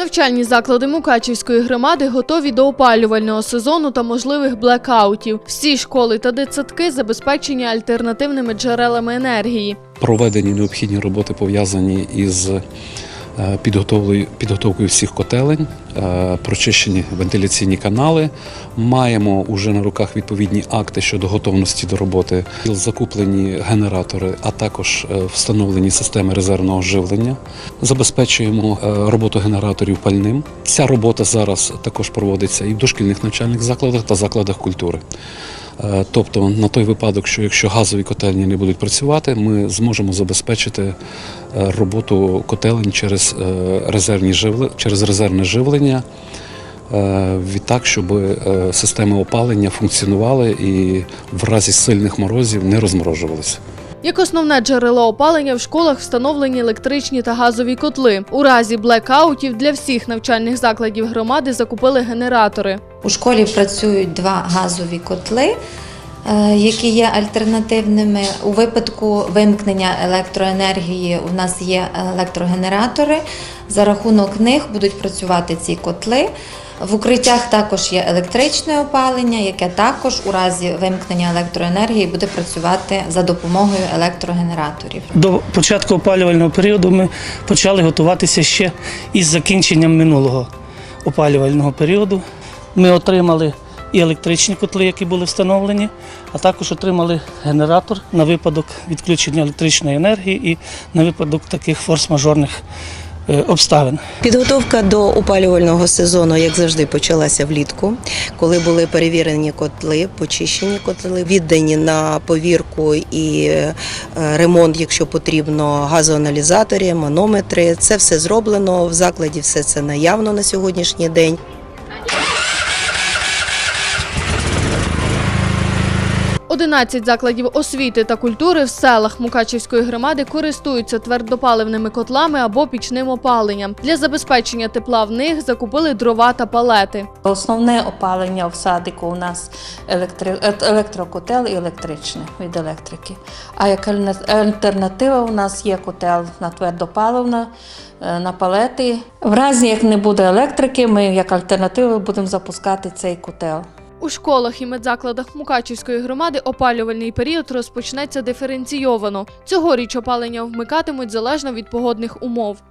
Навчальні заклади Мукачівської громади готові до опалювального сезону та можливих блекаутів. Всі школи та дитсадки забезпечені альтернативними джерелами енергії. проведені необхідні роботи пов'язані із підготовкою всіх котелень, е, прочищені вентиляційні канали. Маємо уже на руках відповідні акти щодо готовності до роботи. Закуплені генератори, а також е, встановлені системи резервного живлення. Забезпечуємо е, роботу генераторів пальним. Ця робота зараз також проводиться і в дошкільних навчальних закладах та закладах культури. Е, Тобто, на той випадок, що якщо газові котельні не будуть працювати, ми зможемо забезпечити е, роботу котелень через е, резервні через резервне живлення. Відтак, щоб системи опалення функціонували і в разі сильних морозів не розморожувалися. Як основне джерело опалення в школах встановлені електричні та газові котли. У разі блекаутів для всіх навчальних закладів громади закупили генератори. У школі працюють два газові котли, е, які є альтернативними. У випадку вимкнення електроенергії у нас є електрогенератори. За рахунок них будуть працювати ці котли. В укриттях також є електричне опалення, яке також у разі вимкнення електроенергії буде працювати за допомогою електрогенераторів. До початку опалювального періоду ми почали готуватися ще із закінченням минулого опалювального періоду. Ми отримали і електричні котли, які були встановлені, а також отримали генератор на випадок відключення електричної енергії і на випадок таких форс-мажорних обставин. Підготовка до опалювального сезону, як завжди, почалася влітку, коли були перевірені котли, почищені котли, віддані на повірку і е, ремонт, якщо потрібно, газоаналізатори, манометри. Це все зроблено в закладі, все це наявно на сьогоднішній день. Одинадцять закладів освіти та культури в селах Мукачівської громади користуються твердопаливними котлами або пічним опаленням. Для забезпечення тепла в них закупили дрова та палети. Основне опалення в садику у нас електри... е- електрокотел і електричне від електрики. А як альтернатива у нас є котел на твердопаливна, е, на палети. В разі як не буде електрики, ми як альтернативу будемо запускати цей котел. У школах і медзакладах Мукачівської громади опалювальний період розпочнеться диференційовано. Цьогоріч опалення вмикатимуть залежно від погодних умов.